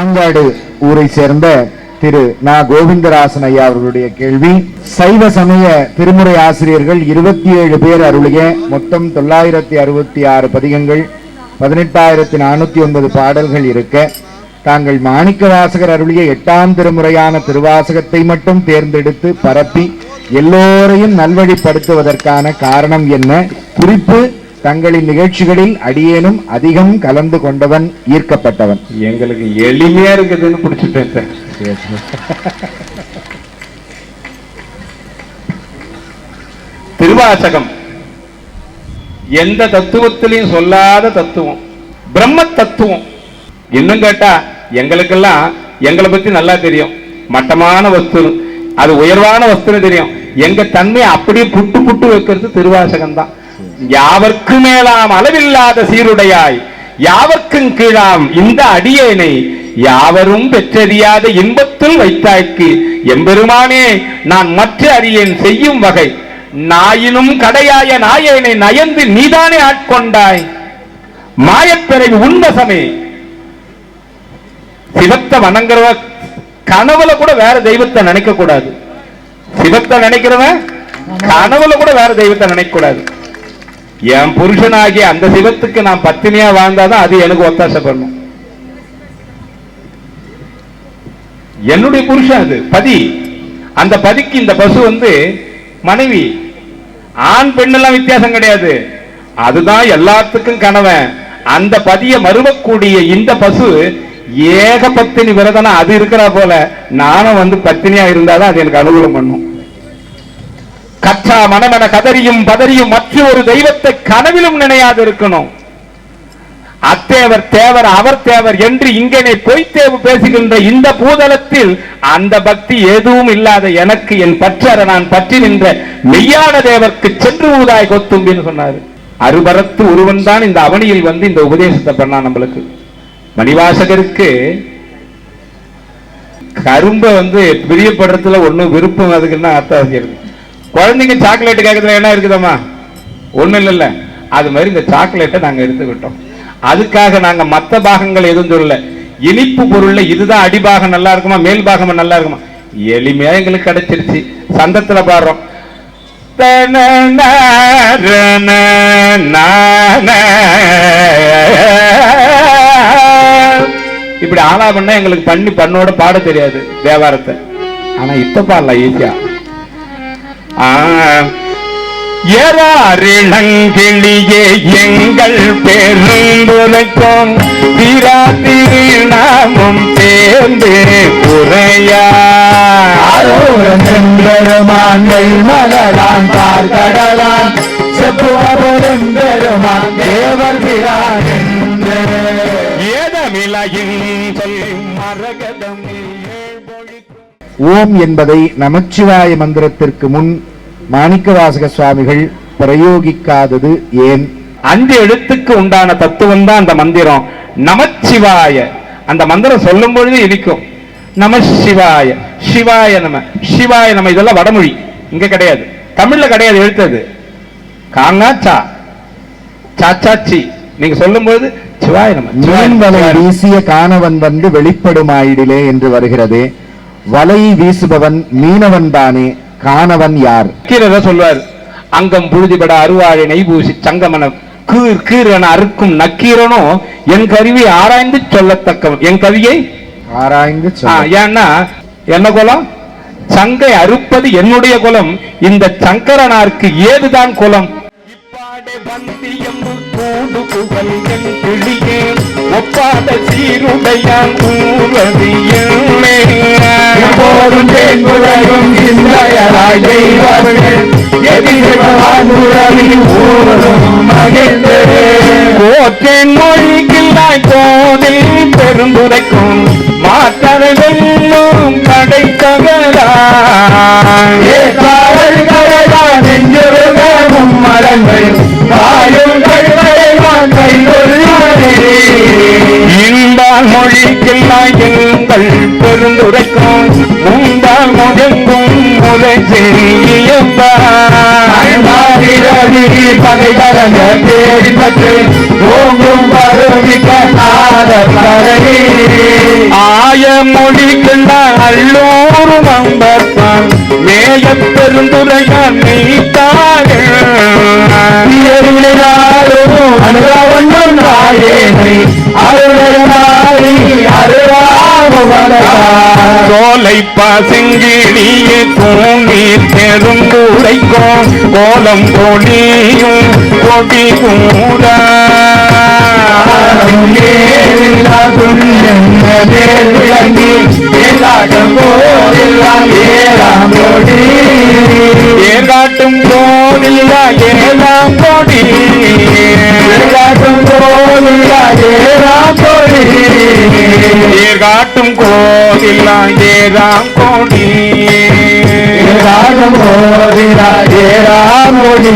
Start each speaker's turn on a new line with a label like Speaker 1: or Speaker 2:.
Speaker 1: மாங்காடு ஊரை சேர்ந்த திரு நா. கோவிந்தராசன் ஐயா அவர்களுடைய கேள்வி. சைவ சமய திருமுறை ஆசிரியர்கள் இருபத்தி ஏழு பேர் அருளிய மொத்தம் தொள்ளாயிரத்தி அறுபத்தி ஆறு பதிகங்கள் பதினெட்டாயிரத்தி நானூத்தி ஒன்பது பாடல்கள் இருக்க தாங்கள் மாணிக்கவாசகர் அருளிய எட்டாம் திருமுறையான திருவாசகத்தை மட்டும் தேர்ந்தெடுத்து பரப்பி எல்லோரையும் நல்வழிப்படுத்துவதற்கான காரணம் என்ன? குறிப்பு தங்களின் நிகழ்ச்சிகளில் அடியேனும் அதிகம் கலந்து கொண்டவன் ஈர்க்கப்பட்டவன்.
Speaker 2: எங்களுக்கு எளிமையா இருக்குதுன்னு பிடிச்சிட்டேன் சார். திருவாசகம். எந்த தத்துவத்திலையும் சொல்லாத தத்துவம். பிரம்ம தத்துவம். இன்னும் கேட்டா எங்களுக்கெல்லாம் எங்களை பத்தி நல்லா தெரியும். மட்டமான வஸ்து அது உயர்வான வஸ்துன்னு தெரியும். எங்க தன்மையை அப்படியே புட்டு புட்டு வைக்கிறது திருவாசகம் தான் யாவர்க்கு மேலாம் அளவில்லாத சீருடையாய் யாவர்க்கும் கீழாம் இந்த அடியேனை யாவரும் பெற்றறியாத இன்பத்தில் வைத்தாய்க்கு எம்பெருமானே நான் மற்ற அடியேன் செய்யும் வகை நாயினும் கடையாய நாயேனை நயந்து நீதானே ஆட்கொண்டாய். மாயப்பிறகு உண்வசமே சிவத்தை வணங்குறவ கனவுல கூட வேற தெய்வத்தை நினைக்க கூடாது சிவத்தை நினைக்கிறவன் கனவுல கூட வேற தெய்வத்தை நினைக்க கூடாது என் புருஷனாகிய அந்த சிவத்துக்கு நான் பத்தினியா வாழ்ந்தாதான் அது எனக்கு ஒத்தாசை பண்ணும் என்னுடைய புருஷன் அது பதி. அந்த பதிக்கு இந்த பசு வந்து மனைவி. ஆண் பெண்ணெல்லாம் வித்தியாசம் கிடையாது. அதுதான் எல்லாத்துக்கும் கணவன். அந்த பதிய மறுவக்கூடிய இந்த பசு ஏக பத்தினி விரதனா அது இருக்கிறா போல. நானும் வந்து பத்தினியா இருந்தாதான் அது எனக்கு அனுகூலம் பண்ணும். கற்றா மனமன கதறியும் பதறியும் மற்ற ஒரு தெய்வத்தை கனவிலும் நினையாது இருக்கணும். அத்தேவர் தேவர் அவர் தேவர் என்று இங்கனே பொய்த்தேவு பேசுகின்ற இந்த பூதலத்தில் அந்த பக்தி எதுவும் இல்லாத எனக்கு என் பற்றற நான் பற்றி நின்ற மெய்யான தேவர்க்கு சென்று ஊதாய் கொத்தும்பின்னு சொன்னாரு. அறுபரத்து ஒருவன் தான் இந்த அவனியில் வந்து இந்த உபதேசத்தை பண்ணான் நம்மளுக்கு. மணிவாசகருக்கு கரும்பை வந்து பிரியப்படுறதுல ஒண்ணும் விருப்பம் அதுக்குன்னா அர்த்தம் குழந்தைங்க சாக்லேட் கேட்கறதுல என்ன இருக்குதம்மா? ஒன்றும் இல்லைல்ல அது மாதிரி இந்த சாக்லேட்டை நாங்கள் எடுத்துக்கிட்டோம். அதுக்காக நாங்கள் மற்ற பாகங்கள் எதுவும் சொல்லல. இனிப்பு பொருளில் இதுதான் அடிபாகம் நல்லா இருக்குமா? மேல் பாகம் நல்லா இருக்குமா? எளிமையாக எங்களுக்கு கிடைச்சிருச்சு. சந்தத்தில் பாடுறோம். இப்படி ஆலா பண்ணா எங்களுக்கு பண்ணி பண்ணோட பாட தெரியாது தேவாரத்தை. ஆனா இப்ப பாடலாம் ஈஸியா. ஏறாரிளங்கிளியே எங்கள் பெருந்துரைக்கும் திராத்திரி நாமும் சேர்ந்து உரையா.
Speaker 1: பெருமான்கள் மலரான் பார்க்கடலான் செப்புவரும் பெருமான் தேவர்
Speaker 2: ஏதமிழையின் சொல்லி மரகதம் ஏழ்மொழிக்கும்
Speaker 1: ஓம் என்பதை நமச்சிவாய மந்திரத்திற்கு முன் மாணிக்கவாசக சுவாமிகள் பிரயோகிக்காதது ஏன்?
Speaker 2: அஞ்சு எழுத்துக்கு உண்டான தத்துவம் தான் அந்த மந்திரம். நமச்சிவாய. அந்த மந்திரம் சொல்லும் பொழுது இனிக்கும் நம சிவாய சிவாய நம. சிவாய நம. இதெல்லாம் வடமொழி. இங்க கிடையாது. தமிழ்ல கிடையாது எழுத்தது காங்காச்சா. சாச்சாச்சி. நீங்க சொல்லும் பொழுது சிவாய நம.
Speaker 1: மீன் வலை. வீசிய காணவன் வந்து வெளிப்படுமாயிடிலே என்று வருகிறது. வலை வீசுபவன் மீனவன் தானே காணவன் யார்?
Speaker 2: கீரர் சொல்வார் அங்கம் புழுதிபட அருவாழை நெய்பூசி சங்கமன கீர் கீர் என அறுக்கும் நக்கீரனும் என் கருவி ஆராய்ந்து சொல்லத்தக்கவன். என் கவியை?
Speaker 1: ஆராய்ந்து
Speaker 2: ஏன்னா என்ன குலம்? சங்கை அறுப்பது என்னுடைய குலம். இந்த சங்கரனாருக்கு ஏதுதான் குலம்? ஒப்பாத சீருடையான்
Speaker 1: தேன்குழலும் சிந்தையராய் தெய்வங்கள் எதிர்வான் உறவில் ஊரும் மகிழ்ந்தே
Speaker 2: கோற்றேன் மொழிக்கில்லாய் கோதில் பெருந்துரைக்கும் மாற்றரை வெல்லும் கடை தகரான்
Speaker 1: நெஞ்சுருகமும் மரங்கள் காயும் கழுதைவான் கைதொழுவதே.
Speaker 2: இன்பால் மொழிக்கெல்லாம் எங்கள் பெருந்துரைக்கும் உண்டால் முழங்கும் முறை
Speaker 1: அழ்மாரிரவி பகை பரங்க தேடி பற்று ஓங்கும் பருவிக்க நாத
Speaker 2: ஆய மொழிகள் அல்லூர் நம்பத்தான் மேய பெருந்துரையான் நீத்தாரே கோலை பசுங்கிழியே தூணீர் பெருந்துரைக்கோ கோலம் கொடியும் கொடி கூடா. ஏகாட்டும் போதில்லா ஏலாம் கொடி ஏகாட்டும் போதில்லா ஏறாம் கொடி
Speaker 3: ராமோதி